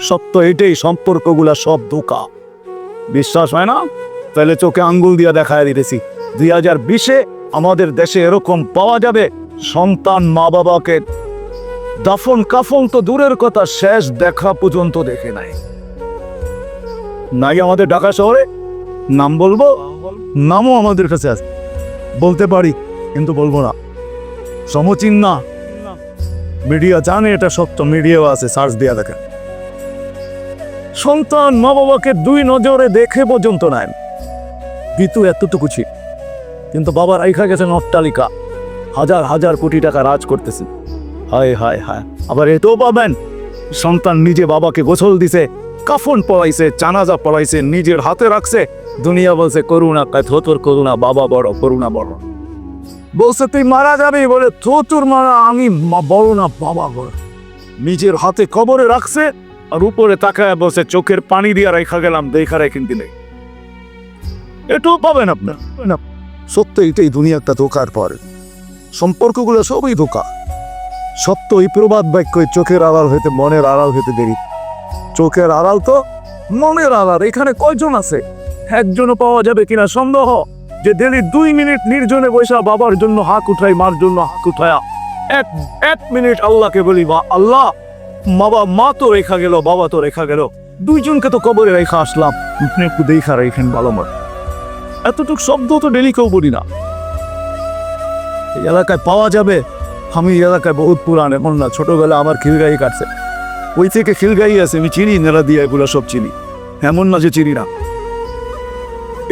সত্য এটাই সম্পর্কগুলা সব ধোকা। বিশ্বাস হয় না? তাহলে চোখে আঙ্গুল দিয়ে দেখায় দিতেছি। দুই হাজার বিশে আমাদের দেশে এরকম পাওয়া যাবে সন্তান মা বাবাকে দাফন কাফন তো দূরের কথা শেষ দেখা পর্যন্ত দেখে নাই। নাই আমাদের ঢাকা শহরে? নাম বলব? নামও আমাদের কাছে আছে। বলতে পারি কিন্তু বলব না। সমচিন না। মিডিয়া জানে এটা সত্য মিডিয়াও আছে সার্চ দেওয়া দেখে। সন্তান মা বাবাকে দুই নজরে দেখে পর্যন্ত নেন বিতু এতটুকু ছিল, কিন্তু বাবা রাইখা গেছেন অট্টালিকা হাজার হাজার কোটি টাকা রাজ করতেছে। হায় হায় হায়। আবার এটাও পাবেন। সন্তান নিজে বাবাকে গোসল দিছে, কাফন পড়াইছে চানাজা পড়াইছে নিজের হাতে রাখছে। দুনিয়া বলছে, করুণা কায় থোতর করুণা, বাবা বড়, করুণা বড়। বলছে, তুই মারা যাবি বলে থোতুর মারা, আমি বড় না, বাবা বড়। নিজের হাতে কবরে রাখছে আর উপরে তাকায় বসে চোখের পানি দিয়ে রেখা গেলাম, দেখা রেখেন দিলে। এটাও পাবেন আপনার সত্য এটাই দুনিয়াটা ধোকার পর। সম্পর্কগুলো সবই ধোকা। সত্য এই প্রবাদ বাক্য চোখের আড়াল হইতে মনের আড়াল হইতে দেরি। চোখের আড়াল তো মনের আড়াল, এখানে কয়জন আছে? একজনও পাওয়া যাবে কিনা সন্দেহ? যে ডেলি দুই মিনিট নির্জনে বৈশা বাবার জন্য হাক উঠাই, মার জন্য হাক উঠায়া, এক এক মিনিট আল্লাহকে বলি বা আল্লাহ বাবা মা তো রেখা গেল, বাবা তো রেখা গেল। দুইজনকে তো কবরে রেখা আসলাম। আপনি একটু দেখা রেখেন ভালো মত এতটুকু শব্দ তো ডেলি কেউ বলি না। এই এলাকায় পাওয়া যাবে। আমি এই এলাকায় বহুত পুরান এখন না। ছোটবেলা আমার খিলগাই কাটছে। ওই থেকে খিলগাই আছে, আমি চিনি নেলা দিয়ে এগুলো সব চিনি। এমন না যে চিনি না।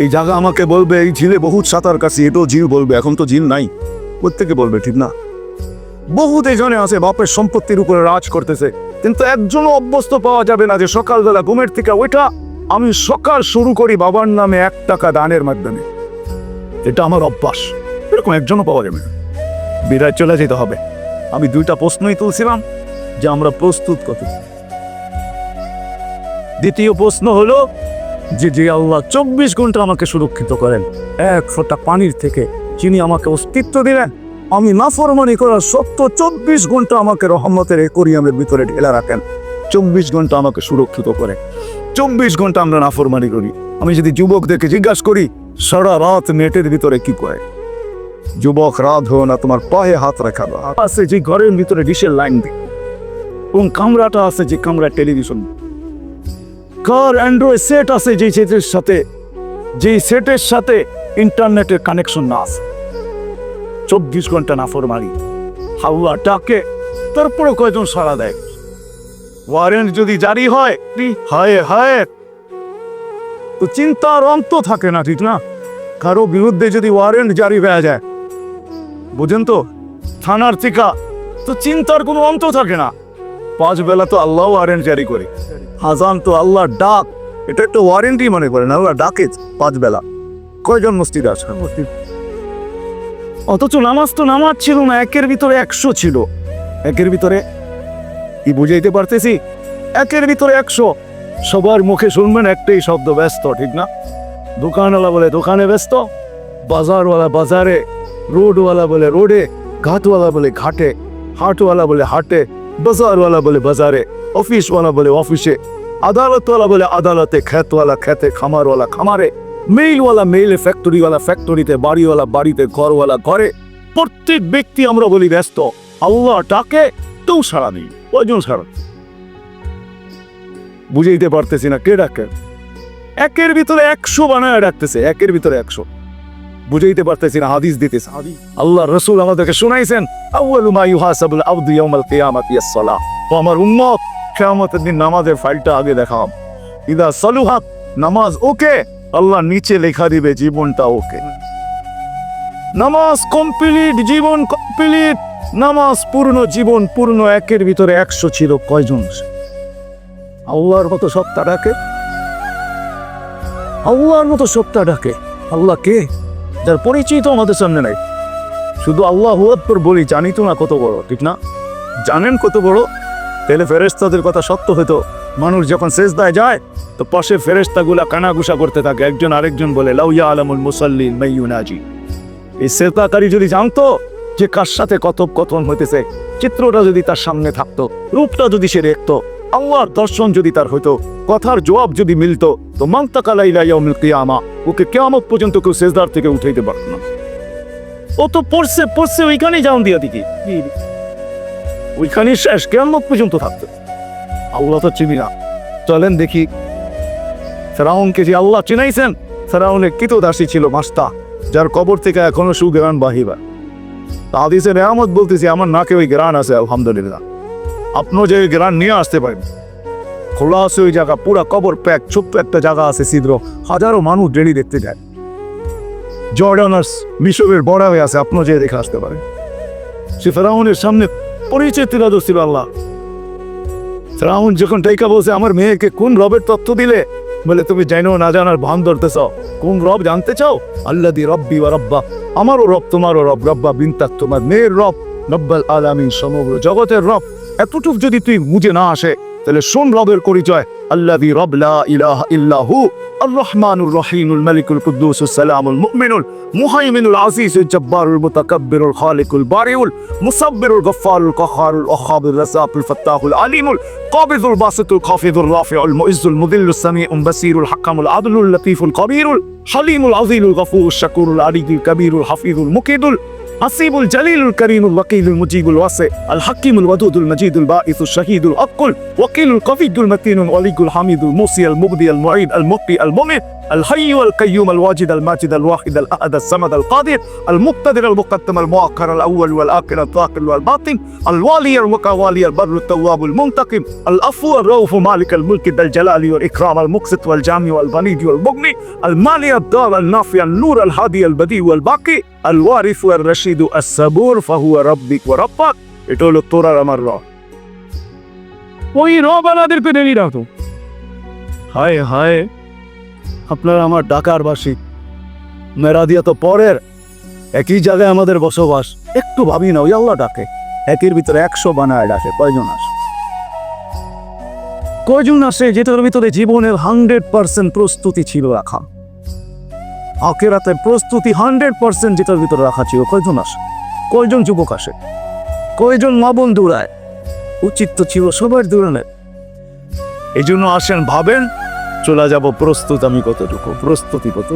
এই জায়গা আমাকে বলবে, এই ঝিলে বহুত সাঁতার কাছে এটাও ঝিল বলবে, এখন তো ঝিল নাই। প্রত্যেকে বলবে, ঠিক না? বহুত এখানে আছে, বাপের সম্পত্তির উপরে রাজ করতেছে। কিন্তু একজনও অভ্যস্ত পাওয়া যাবে না যে সকালবেলা ঘুমের থেকে ওইটা আমি সকাল শুরু করি বাবার নামে এক টাকা দানের মাধ্যমে। এটা আমার অভ্যাস। এরকম একজনও পাওয়া যাবে না। বিরাট চলে যেতে হবে। আমি দুইটা প্রশ্নই তুলছিলাম যে আমরা প্রস্তুত কত। দ্বিতীয় প্রশ্ন হলো যে যে আল্লাহ চব্বিশ ঘণ্টা আমাকে সুরক্ষিত করেন এক ফোঁটা পানির থেকে যিনি আমাকে অস্তিত্ব দিলেন আমি নাফরমানি করার সত্য চব্বিশ ঘণ্টা আমাকে রহমতের একরিয়ামের ভিতরে ঢেলে রাখেন। চব্বিশ ঘণ্টা আমাকে সুরক্ষিত করে। চব্বিশ ঘণ্টা আমরা নাফরমানি করি। আমি যদি যুবকদেরকে জিজ্ঞাসা করি, সারা রাত নেটের ভিতরে কি করে যুবক রাত হো না, তোমার পায়ে হাত রাখা আছে যে ঘরের ভিতরে ডিশের লাইন দিই এবং কামরাটা আছে যে কামরা টেলিভিশন। কার অ্যান্ড্রয়েড সেট আছে যে সেটের সাথে যে সেটের সাথে ইন্টারনেটের কানেকশন না আছে। চব্বিশ ঘণ্টা নাফর মারি। হাওয়া ডাকে তারপরে কয়জন সাড়া দেয়? ওয়ারেন্ট যদি জারি হয় হায় হায়। তো চিন্তার অন্ত থাকে না, ঠিক না? কারও বিরুদ্ধে যদি ওয়ারেন্ট জারি হয়ে যায়। বুঝেন তো? থানার থেকে তো চিন্তার কোনো অন্ত থাকে না। পাঁচ বেলা তো আল্লাহ ওয়ারেন্ট জারি করে। হাজান তো আল্লাহ ডাক। এটা একটা ওয়ারেন্টি মনে করেন আল্লাহ ডাকে পাঁচ বেলা। কয়জন মসজিদ আছে মসজিদ অথচ নামাজ তো নামাজ ছিল না, একের ভিতরে একশো ছিল। একের ভিতরে, কি বুঝাইতে পারতেছি? একের ভিতরে একশো। সবার মুখে শুনবেন একটাই শব্দ, ব্যস্ত, ঠিক না? দোকানওয়ালা বলে, দোকানে ব্যস্ত? বাজারওয়ালা বাজারে, রোডওয়ালা বলে, রোডে। ঘাটওয়ালা বলে, ঘাটে। হাটওয়ালা বলে, হাটে। বাজারওয়ালা বলে, বাজারে। অফিসওয়ালা বলে, অফিসে। আদালতওয়ালা বলে, আদালতে খেতওয়ালা খেতে খামারওয়ালা, খামারে। মেইলওয়ালা মেইলে ফ্যাক্টরিওয়ালা ফ্যাক্টরিতে বাড়িওয়ালা, বাড়িতে ঘরওয়ালা, ঘরে প্রত্যেক ব্যক্তি আমরা বলি ব্যস্ত। আল্লাহ ডাকে তো সারা নেই। কয়জন সারা বুঝাইতে পারতেছি না, কে ডাকে? একের ভিতরে একশো বানায় ডাকতেছে, একের ভিতরে একশো। বুঝাইতে পারতেছি না, হাদিস দিতেছে। আল্লাহ রসুল আমাদেরকে শুনাইছেন তো আমার উম্মত, কিয়ামতের দিন নামাজের ফাইলটা আগে দেখাম ইদা সালুহাত নামাজ ওকে আল্লাহ নিচে লেখা দিবে জীবনটা ওকে। নামাজ কমপ্লিট, জীবন কমপ্লিট, নামাজ পূর্ণ, জীবন পূর্ণ, একের ভিতরে একশো ছিল কয়জন? আল্লাহর মতো সত্তা ডাকে? আল্লাহর মতো সত্তা ডাকে? আল্লাহ কে? যার পরিচয় তো আমাদের সামনে নাই। শুধু আল্লাহ বলি জানি তো না কত বড়, ঠিক না? জানেন কত বড়? তাহলে ফেরেস্তাদের কথা সত্য হতো মানুষ যখন শেষদায় যায়, তো পাশে ফেরেস্তাগুলা কানাগুসা করতে থাকে। একজন আরেকজন বলে লাউয়া আলমুল মুসাল্লিন মাইয়ুনাজি এই সেতাকারী যদি জানতো যে কার সাথে কথোপকথন হইতেছে, চিত্রটা যদি তার সামনে থাকতো, রূপটা যদি সে দেখতো, আল্লাহর দর্শন যদি তার হতো কথার জবাব যদি মিলতো, তো মাংতাকালাইলাইয়াউমিল কিয়ামা, ওকে কেয়ামত পর্যন্ত কেউ সেজদার থেকে উঠাইতে পারত না। ও তো পড়ছে পড়ছে, ওইখানেই যাও দিয়া দিকে ওইখানে শেষ, কেয়ামত পর্যন্ত থাকতো আল্লাহ তো চিনি না। চলেন দেখি। ফেরাউনকে যে আল্লাহ চিনাইছেন, ফেরাউনের কিত দাসী ছিল মাস্তা, যার কবর থেকে এখনও সুগ্রাণ বাহিবা তাদিসের নেয়ামত বলতেছি, আমার নাকে ওই গ্রান আছে, আলহামদুলিল্লাহ। আপনিও যে ওই গ্রান নিয়ে আসতে পারেন। খোলা আছে ওই জায়গা, পুরা কবর প্যাক, ছোট্ট একটা জায়গা আছে ছিদ্র, হাজারো মানুষ ডেলি দেখতে যায়। জর্ডানার্স মিশরের বড়া হয়ে আছে, আপনিও যে দেখে আসতে পারেন। সে ফেরাউনের সামনে ধরছিল আল্লাহ শ্রাউন যখন টাইকা বলছে, আমার মেয়েকে কোন রবের তত্ত্ব দিলে? বলে, তুমি জানো না জানার ভান ধরতেছ। কোন রব জানতে চাও? আল্লাহ দি রব্বি বা রব্বা। আমারও রব, তোমারও রব। রব্বা বিনতাক, তোমার মেয়ের রব। রব্বাল আলামিন সমগ্র জগতের রব। এতটুক যদি তুই বুঝে না আসে তাহলে শোন রবের পরিচয় আল্লাহ দি রব লা ইলাহা ইল্লাহু الرحمن الرحيم الملك القدوس السلام المؤمن المهيمن العزيز الجبار المتكبر الخالق البارئ المصبر الغفار القهار الوهاب الرزاق الفتاح العليم القابض الباسط الخافض الرافع المعز المذل السميع البصير الحكم العدل اللطيف الخبير الحليم العظيم الغفور الشكور العلي الكبير الحفيظ المقيد حسيب الجليل الكريم الوكيل المجيب الواسع الحكيم الودود المجيد الباعث الشهيد الأقل وكيل القوي المتين الولي الحميد الموصي المبدي المعيد المبقي المميت. الحي والقيوم الواجد الماجد الواحد الأحد الصمد القادر المقتدر المقدم المؤخر الأول والآخر الظاهر والباطن الوالي المكوالي البر التواب المنتقم العفو الرؤوف مالك الملك ذا الجلال والإكرام المقسط والجامع والبنيد والمغني المالي الدار النافع النور الهادي البديع والباقي الوارث والرشيد الصبور فهو ربك وربك এটা হলো তোর আর আমার রব ওই রব আমাদেরকে দেরি রাখতো হায় হায় আপনার আমার ডাকার বাসী মেরা দিয়া তো পরের। একই জায়গায় আমাদের বসবাস। একটু ভাবি না, ওই আল্লাহ ডাকে। একের ভিতরে একশো বানায় ডাকে কয়জন আসে? কয়জন আসে, যেটার ভিতরে জীবনের হান্ড্রেড পার্সেন্ট প্রস্তুতি ছিল রাখা। আখেরাতে প্রস্তুতি হান্ড্রেড পার্সেন্ট যেটার ভিতরে রাখা ছিল, কয়জন আসে? কয়জন যুবক আসে? কয়জন মা বোন দৌড়ায়? উচিত তো ছিল সবার দৌড়ানোর। এই জন্য আসেন, ভাবেন চলে যাব প্রস্তুত আমি কতটুকু? প্রস্তুতি কত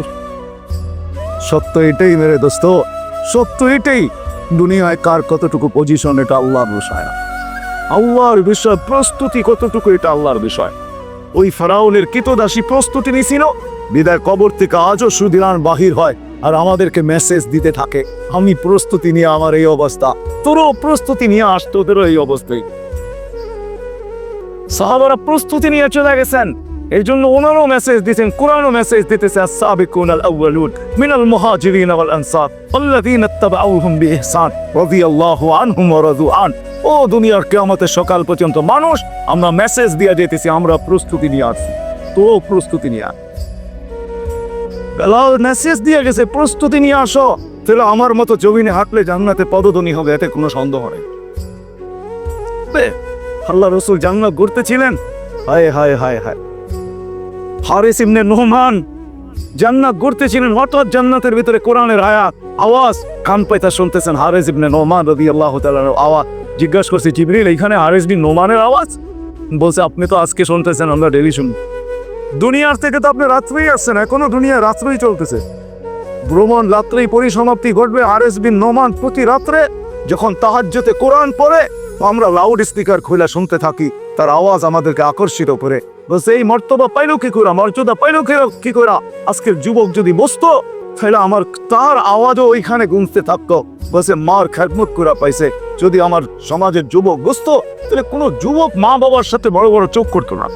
সত্য এটাই মেরে দোস্ত, সত্য এটাই। দুনিয়ায় কার কতটুকু পজিশন এটা আল্লাহর বিষয় না। আল্লাহর বিষয়, প্রস্তুতি কতটুকু এটা আল্লাহর বিষয়। ওই ফেরাউনের কিতদাসী প্রস্তুতি নিছিল, বিদায় কবর থেকে আজও সুদিনান বাহির হয় আর আমাদেরকে মেসেজ দিতে থাকে, আমি প্রস্তুতি নিয়ে আমার এই অবস্থা। তোরও প্রস্তুতি নিয়ে আস, তোদেরও এই অবস্থায়। সাহাবারা প্রস্তুতি নিয়ে চলে গেছেন। এই জন্য ওনারও মেসেজ দিতেন কোরআনও মেসেজ দিতেছে আউয়ালুন মিনাল মুহাজিরিন ওয়াল আনসার আল্লাযীনা বিইহসান, রাদিয়াল্লাহু আনহুম ওয়া রাদু আন। ও দুনিয়ার কিয়ামতের সকাল পর্যন্ত মানুষ, আমরা মেসেজ দিয়ে যেতেছি আমরা প্রস্তুতি নিয়ে আসছি। তো প্রস্তুতি নিয়ে বেলাল মেসেজ দিয়ে গেছে, প্রস্তুতি নিয়ে আসো। তাহলে আমার মতো জমিনে হাঁটলে জান্নাতে পদধ্বনি হবে, এতে কোনো সন্দেহ নেই। আল্লাহ রসুল জান্নাত ঘুরতেছিলেন হায় হায় হায় হায়। হারিস ইবনে নোহমান। জান্নাত ঘুরতেছিলেন, হঠাৎ জান্নাতের ভিতরে কোরআনের আয়াত, আওয়াজ, কান পাইতা শুনতেছেন হারিস ইবনে নোমান রদি আল্লাহ আওয়াজ, জিজ্ঞাসা করছি, জিবরিল এইখানে হারিস বিন নোমানের আওয়াজ? বলছে, আপনি তো আজকে শুনতেছেন, আমরা ডেলি শুনি। দুনিয়ার থেকে তো আপনি রাত্রেই আসছেন, এখনও দুনিয়া রাত্রেই চলতেছে। ভ্রমণ, রাত্রেই পরিসমাপ্তি ঘটবে আর এস বিন নোমান প্রতি রাত্রে যখন তাহাজ্যতে কোরআন পড়ে, আমরা লাউড স্পিকার খুলে শুনতে থাকি। তার আওয়াজ আমাদেরকে আকর্ষিত করে। এই মর্তবা পাইলো কি করা মর্যাদা পাইলো কি- কি করে আজকের যুবক যদি বসতো, তাহলে আমার তার আওয়াজও ওইখানে গুনতে থাকতো। বসে মার খেদমত করা পাইছে। যদি আমার সমাজের যুবক বসতো, তাহলে কোনো যুবক মা বাবার সাথে বড় বড় চোখ করতো না।